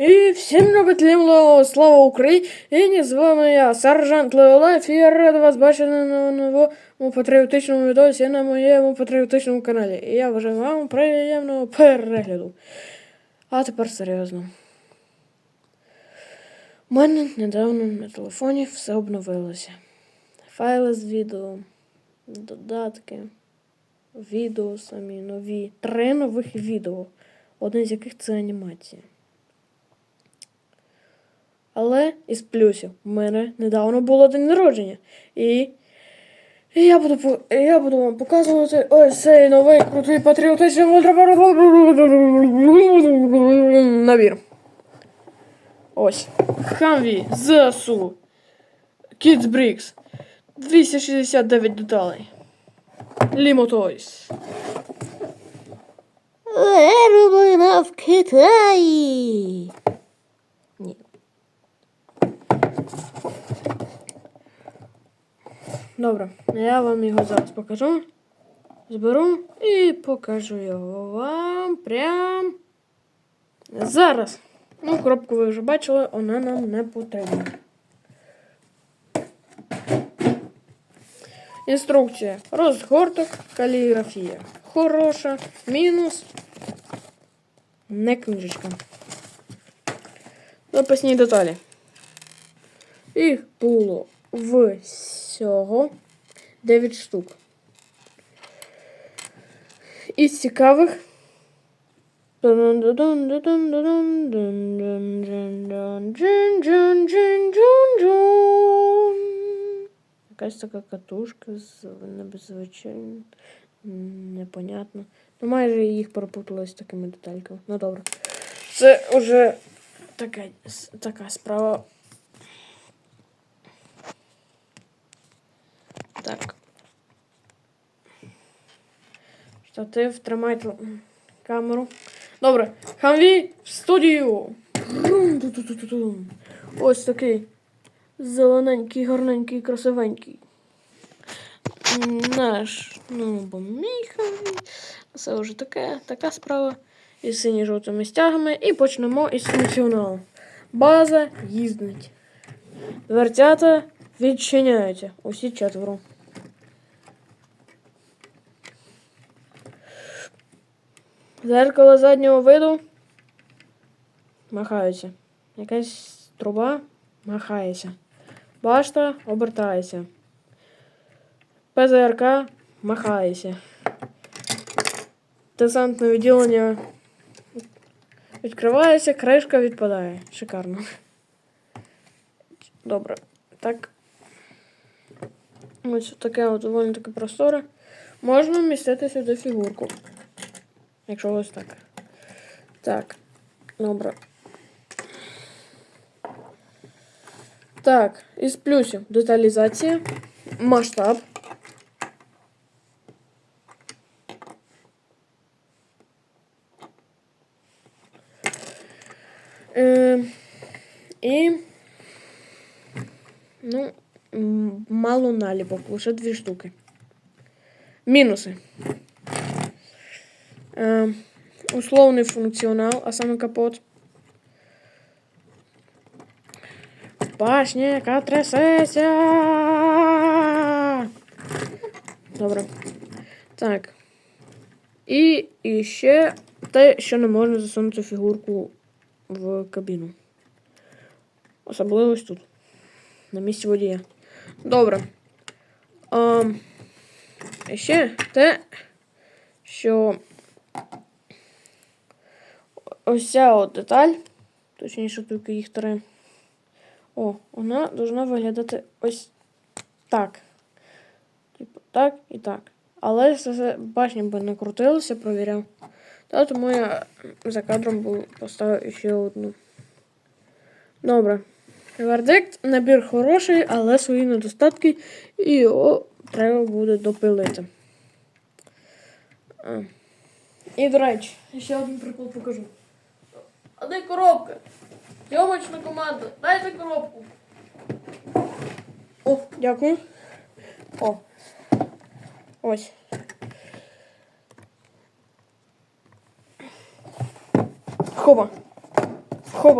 І всім любителям слава Україні! З вами я, сержант Леолайф, і я рад вас бачити на новому патріотичному відосі на моєму патріотичному каналі. І я бажаю вам приємного перегляду. А тепер серйозно. У мене недавно на телефоні все обновилося. Файли з відео, додатки, відео самі нові. Три нових відео. Одне з яких це анімація. Але із плюсів у мене недавно було день народження. І, я, буду, я буду вам показувати ось цей новий крутий патріотичний набір. Ось. Хамві ЗСУ. Kids Bricks. 269 деталей. Limo Toys. Вироблена в Китаї. Добре, я вам його зараз покажу. Зберу і покажу його вам прям зараз. Ну, коробку ви вже бачили, вона нам не потрібна. Інструкція. Розгорток, каліграфія. Хороша. Мінус. Не книжечка. Запасні деталі. Їх було всього 9 штук. Із цікавих. Якась така катушка з незвичайно непонятно. Ну, майже їх перепутали з такими детальками. Ну добре. Це вже така, така справа. Так. Штатив, тримайте камеру. Добре. Хамві в студію. Ось такий зелененький, гарненький, красивенький. Наш, ну, Хамві. Це вже таке, така справа. Із сині-жовтими стягами. І почнемо із функціоналу. База їздить. Дверцята відчиняються. Усі четверо. Зеркало заднього виду махаються. Якась труба махається. Башта обертається. ПЗРК махається. Десантне відділення відкривається, кришка відпадає. Шикарно. Добре. Так. Ось таке от доволі таке просторе. Можна вмістити сюди фігурку. Якщо ось так. Так. Добре. Так, із плюсів деталізація, масштаб. Е, і ну, м, мало наліпок, лише дві штуки. Мінуси. Е, условний функціонал, а саме капот. Башня, трясеться. Добре. Так. І, і ще те, що не можна засунути фігурку в кабіну. Особливо ось тут. На місці водія. Добре. А, і ще те, що ось ця от деталь, точніше, тільки їх три. О, вона должна виглядати ось так. Типу, так і так. Але це башня би не крутилося, провіряв. Та тому я за кадром поставив ще одну. Добре. Вердикт, набір хороший, але свої недостатки, і його треба буде допилити. І, до речі, ще один прикол покажу. А де коробка? Йомочна команда, дайте коробку. О, дякую. О. Ось. Хоба. Хоба.